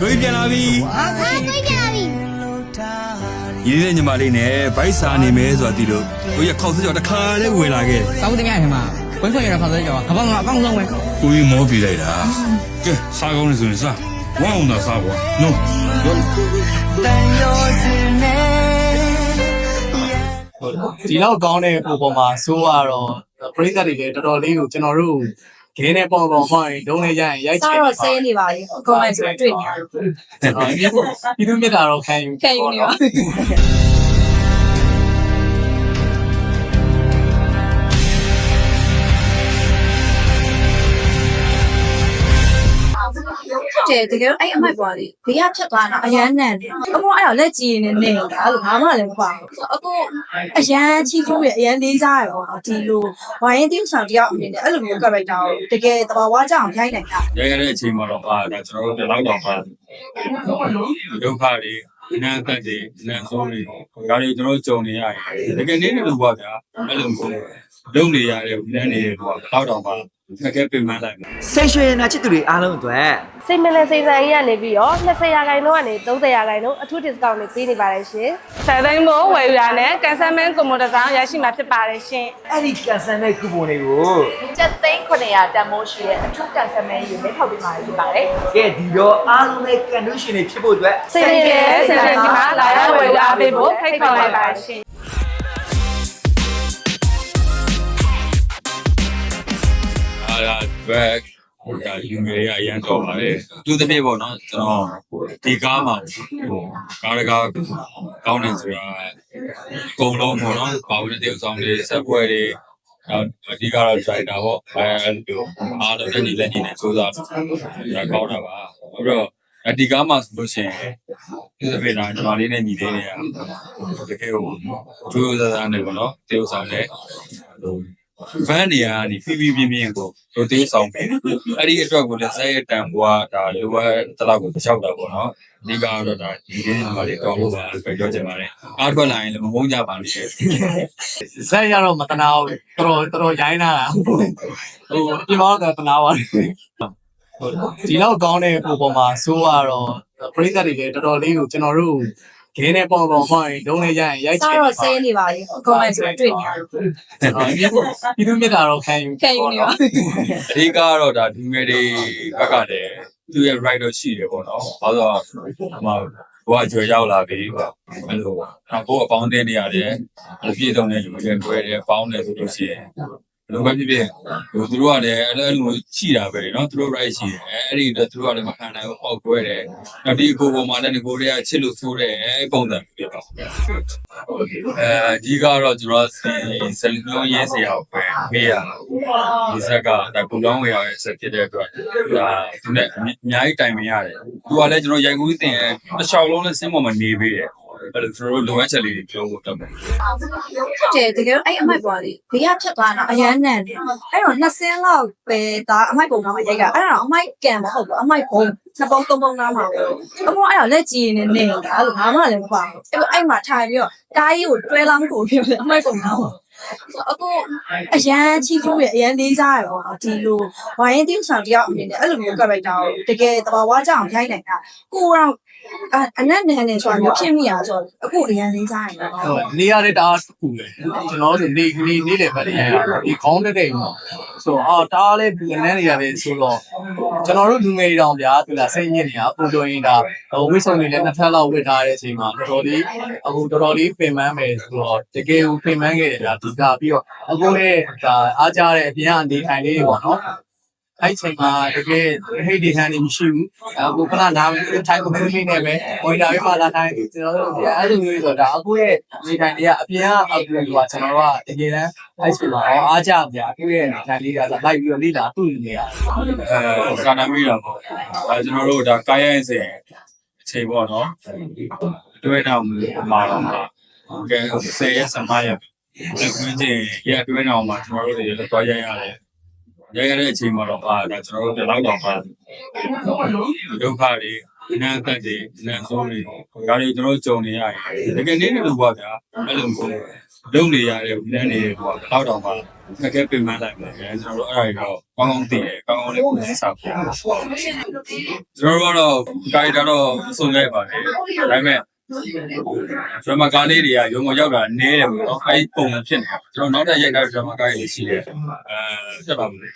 တို့ပြန်လာပြီဟာကိုကြပြီရင်းတဲ့ညီမလေးနဲ့ဗိုက်စာနေမယ်ဆိုတာဒီလိုတို့ရခောက်စကြောတခါလေးဝင်လာခဲ့တယ်တောင်းတင်ရခင်မှာဝင်းခွင့်ရတဲ့ခေါင်းစကြောကဘာမှအကောင်းဆုံးပဲကိုကြီးမောပြလိုက်တာကဲစားကောင်းနေဆိုရင်စားဝမ်းအောင်သာစားပေါ့နော်ဒီလောက်ကောင်းတဲ့ပုံပေါ်မှာဆိုးရတော့ပရိသတ်တွေလည်းတော်တော်လေးကိုကျွန်တော်တို့ ဂင်းနဲ့ပုံပေါ်မှရင်လုံးလေးရရင်ရိုက်ချစားင်တော့ဆဲနေပါလေအကုန်လိုက်ဆိုတွေ့နေရတယ်ပြည်သူမြတ်တာတော့ခံယူခံယူနေပါ တဲ့တကယ်အဲ့အမိုက်ပွားလေးဘေးကဖြတ်သွားတာအရန်နန်တယ်အကုန်အဲ့တော့လက်ကြည့်နေနေနေတာအဲ့လိုဘာမှလည်းမပါဘူးအကုန်အရန်ချီးကျူးရအရန်လေးစားရပေါ့နော်ဒီလိုဝိုင်းတင်းဆောင်တယောက်အနေနဲ့အဲ့လိုမျိုး character ကိုတကယ်တဘာဝကြအောင်ရိုက်နိုင်တာရရတဲ့အချိန်မှာတော့အာဒါကျွန်တော်တို့ဒီလောက်တော့ပါဒုက္ခတွေနာတ်သက်တွေနာတ်ဆုံးတွေဒါတွေကျွန်တော်တို့ကြုံနေရတယ်တကယ်နည်းနည်းလို့ပါဗျာအဲ့လိုမျိုးလုံနေရတယ်လမ်းနေတယ်တော့တော့တော့ပါ ခက်ခဲပြင်မှန်းလိုက်စိတ်ရွှေနာချစ်သူတွေအားလုံးအတွက်စိတ်မလဲစိတ်ဆန်ကြီးကနေပြီးတော့20ရာခိုင်နှုန်းကနေ30ရာခိုင်နှုန်းအထူး discount တွေပေးနေပါတယ်ရှင်ဆယ်သိန်းမို့ဝယ်ယူရနဲ့ကန်ဆယ်မင်းကွန်မတဆောင်ရရှိမှာဖြစ်ပါတယ်ရှင်အဲ့ဒီကန်ဆယ်မဲ့ကူပွန်တွေကိုကျပ်သိန်း900တန်မိုးရှိရဲ့အထူးကန်ဆယ်မဲယူလက်ထောက်ပေးမှာဖြစ်ပါတယ် ကဲဒီတော့အားလုံးနဲ့ကန်ဒူးရှင်တွေဖြစ်ဖို့အတွက် စိတ်ရည်နဲ့ဆယ်သိန်းဒီမှာလာရောက်ဝယ်ယူအားပေးဖို့ဖိတ်ခေါ်လိုက်ပါရှင် အားရ back ဟိုဒါယူငယ်ရအရန်တော့ပါလေသူတစ်ပြည့်ပေါ့နော်ကျွန်တော်ဒီကားမှာဟိုကားတကားကောင်းနေဆိုတာအကုန်လုံးပေါ့နော်ပါဝင်တဲ့ဆောင်တွေဆက်ပွဲတွေအဓိကတော့ driver ပေါ့အဲအဲ့လိုအားလုံးလက်ညီလက်ညီနဲ့စူးစမ်းဒါကောင်းတာပါပြီးတော့အဒီကားမှာဆိုလို့ရှိရင်ဒီစပယ်နာညီမလေးနဲ့ညီလေးတွေကတကယ်ကိုကျိုးစားစားနေပေါ့နော်တေးဥဆောင်နဲ့ ဟို van နေရာကနေပြပြပြပြကိုတို့တေးဆောင်ပေးတယ်အဲ့ဒီအတွက်ကိုလည်းဆက်ရတန်ဘွားဒါလိုအပ်တလောက်ကိုကြောက်တာပေါ့နော်အဓိကတော့ဒါဒီရင်းမှာလေးတော့လို့ပါပဲပြောချင်ပါတယ်အားထွက်လာရင်လည်းမမုန်းကြပါနဲ့ဇက်ရတော့မတနာဘူးတော်တော်တော်တော်ရိုင်းလာတာဟိုဒီမောတော့တနာပါဒီလောက်ကောင်းတဲ့ပုံပေါ်မှာဆိုးရတော့ပရိသတ်တွေလည်းတော်တော်လေးကိုကျွန်တော်တို့ ဂင်းနဲ့ပုံပေါ်မှရင်လုံးလေးရရင်ရိုက်ချစားင်တော့ဆဲနေပါလေအကုန်လိုက်ဆိုတွေ့နေရတယ်ပြည်သူမြတ်တာတော့ခံယူခံယူနေပါအဓိကတော့ဒါဒီငယ်တွေဘက်ကလည်းသူရဲ့ right တော့ရှိတယ်ပေါ့နော်ဘာလို့ဆိုတော့ဟိုမှာဘွားကျွေရောက်လာပြီအဲ့လိုတော့ကိုယ်အပေါင်းအသင်းတွေရတယ်အဲ့လိုပြည့်စုံတဲ့လူတွေတွဲတယ်ပေါင်းတယ်ဆိုလို့ရှိရင်ဘယ် လိုပဲဖြစ်ဖြစ်ဟိုသူတို့ကလည်းအဲ့လိုရှိတာပဲเนาะသူတို့ right ရှိတယ်အဲ့ဒီတော့သူတို့ကလည်းမခံနိုင်ဘူးပေါက်ကွဲတယ်နောက်ဒီကိုပေါ်မှာလည်းကိုတွေကချစ်လို့ဆိုတယ်အဲ့ပုံစံဖြစ်ပါအဲဒီကတော့ကျွန်တော်ဒီဆယ်လုံးရေးစရာပဲမေးရဒီဆက်ကဒါကုလောင်းဝယ်ရတဲ့ဆက်ဖြစ်တဲ့အတွက်ဒါသူနဲ့အများကြီးတိုင်ပင်ရတယ်သူကလည်းကျွန်တော်ရိုက်ကူးတင်တစ်လျှောက်လုံးနဲ့စင်းပေါ်မှာနေပေးတယ် အဲ့လိုကျွန်တော်တို့လိုအပ်ချက်လေးတွေပြောဖို့တက်တယ်တဲ့တကယ်အဲ့အမိုက်ပွားလေးဘေးကဖြတ်သွားတာအရန်နန်တယ်အဲ့တော့နှစ်ဆင်းလောက်ပဲဒါအမိုက်ပုံကမှရိုက်ကအဲ့ဒါအမိုက်ကန်မဟုတ်ဘူးအမိုက်ဘုံနှစ်ပုံသုံးပုံနားမှာပဲအကုန်အဲ့တော့လက်ကြည့်နေနေနေတာအဲ့လိုဘာမှလည်းမပါဘူးအဲ့အဲ့မှာထိုင်ပြီးတော့တားကြီးကိုတွဲလောင်းကိုပြောတယ်အမိုက်ပုံနားမှာအကူအရန်ချီးကျူးရအရန်လေးစားရပေါ့နော်ဒီလိုဝိုင်းတင်းဆောင်တယောက်အနေနဲ့အဲ့လိုမျိုး character ကိုတကယ်တဘာဝကြအောင်ရိုက်နိုင်တာကိုတော့ အနက်နန်နေဆိုတာမျိုးဖြစ်မိရဆိုတော့အခုအရန်လေးစားရတယ်ဟိုနေရတဲ့တားခုလေကျွန်တော်တို့နေနေနေလေပဲလေဒီခေါင်းတက်တဲ့မှာဆိုအာတားလေးပြန်နေနေရတယ်ဆိုတော့ကျွန်တော်တို့လူငယ်တောင်ဗျာသူလားစိတ်ညစ်နေတာပုံတော်ရင်ဒါဟိုဝိဆုံတွေလည်းနှစ်ထပ်လောက်ဝစ်ထားတဲ့အချိန်မှာတော်တော်လေးအခုတော်တော်လေးပင်ပန်းမယ်ဆိုတော့တကယ်ကိုပင်ပန်းခဲ့တယ်ဗျာဒီကပြီးတော့အခုလည်းဒါအားကြတဲ့အပြင်ကနေထိုင်လေးတွေပေါ့နော် အဲ့ချိန်မှာတကယ်ဟိတ်ဒီဟန်နေမရှိဘူးအခုခဏနားထိုင်ကုန်သမီးနဲ့ပဲဝင်လာပြီးမှလာထိုင်ကျွန်တော်တို့အဲ့လိုမျိုးဆိုတော့ဒါအခုရဲ့နေထိုင်တွေကအပြင်ကအကူကကျွန်တော်တို့ကတကယ်တမ်းအဲ့ချိန်မှာအားကြဗျာအခုရဲ့နေထိုင်လေးကလိုက်ပြီးတော့လိလာတွေ့နေရတယ်အဲကာနာမီတော့ပေါ့အဲကျွန်တော်တို့ဒါကာယရင်စင်အချိန်ပေါ့နော်တွဲတော့မှာတော့မှာကဲ10ရက်15ရက်လက်ခွင်းချင်းရတွဲတော့မှာကျွန်တော်တို့တွေလည်းတွားရရတယ် ရရတဲ့အချိန်မှာတော့အာဒါကျွန်တော်တို့ဒီလောက်တော့ပါဒုက္ခတွေနန်းသက်တွေနန်းဆုံးတွေဒါတွေကျွန်တော်ကြုံနေရတယ်တကယ်နည်းနည်းလို့ပါဗျာအဲ့လိုမျိုးလုံနေရတယ်နန်းနေတယ်ပေါ့တော့တော့ပါခက်ခဲပြင်မှန်းလိုက်တယ်ကျွန်တော်တို့အဲ့ဒါတွေတော့ကောင်းကောင်းသိတယ်ကောင်းကောင်းလေးကိုသိစားဖို့ကျွန်တော်တို့ကတော့ကာရီတာတော့စုံလိုက်ပါတယ်ဒါပေမဲ့ ဒရမကားလေးတွေကရုံကိုရောက်တာနည်းတယ်ပေါ့နော်အဲဒီပုံမှန်ဖြစ်နေတာကျွန်တော်နောက်ထပ်ရိုက်တာဒရမကားတွေရှိတယ်အဲဆက်ပါမယ်